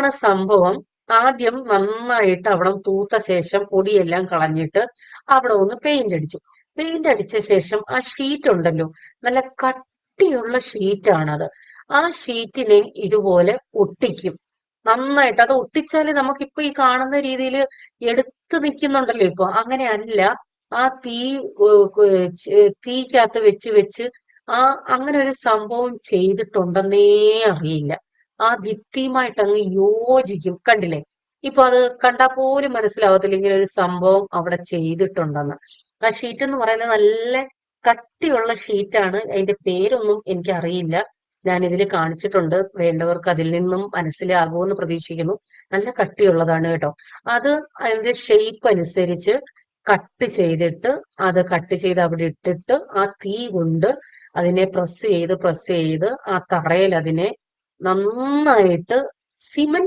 ആണ് സംഭവം ആദ്യം നന്നായിട്ട് അവിടെ തൂത്ത ശേഷം പൊടിയെല്ലാം കളഞ്ഞിട്ട് അവിടെ ഒന്ന് പെയിന്റ് അടിച്ചു. പെയിന്റ് അടിച്ച ശേഷം ആ ഷീറ്റ് ഉണ്ടല്ലോ നല്ല കട്ടിയുള്ള ഷീറ്റാണത് ആ ഷീറ്റിനെ ഇതുപോലെ ഒട്ടിക്കും. നന്നായിട്ട് അത് ഒട്ടിച്ചാൽ നമുക്കിപ്പോ ഈ കാണുന്ന രീതിയിൽ എടുത്തു നിൽക്കുന്നുണ്ടല്ലോ ഇപ്പൊ. അങ്ങനെ അല്ല ആ തീ തീക്കകത്ത് വെച്ച് വെച്ച് ആ അങ്ങനെ ഒരു സംഭവം ചെയ്തിട്ടുണ്ടെന്നേ അറിയില്ല. ആ ഭിത്തിയുമായിട്ട് അങ്ങ് യോജിക്കും. കണ്ടില്ലേ? ഇപ്പൊ അത് കണ്ടാൽ പോലും മനസ്സിലാവത്തില്ല ഇങ്ങനെ ഒരു സംഭവം അവിടെ ചെയ്തിട്ടുണ്ടെന്ന്. ആ ഷീറ്റ് എന്ന് പറയുന്നത് നല്ല കട്ടിയുള്ള ഷീറ്റാണ് അതിന്റെ പേരൊന്നും എനിക്ക് അറിയില്ല ഞാൻ ഇതിൽ കാണിച്ചിട്ടുണ്ട്. വേണ്ടവർക്ക് അതിൽ നിന്നും മനസ്സിലാകുമെന്ന് പ്രതീക്ഷിക്കുന്നു. നല്ല കട്ടിയുള്ളതാണ് കേട്ടോ. അത് അതിന്റെ ഷേപ്പ് അനുസരിച്ച് കട്ട് ചെയ്തിട്ട് അത് കട്ട് ചെയ്ത് അവിടെ ഇട്ടിട്ട് ആ തീ കൊണ്ട് അതിനെ പ്രസ് ചെയ്ത് പ്രസ് ചെയ്ത് ആ തറയിൽ അതിനെ നന്നായിട്ട് സിമന്റ്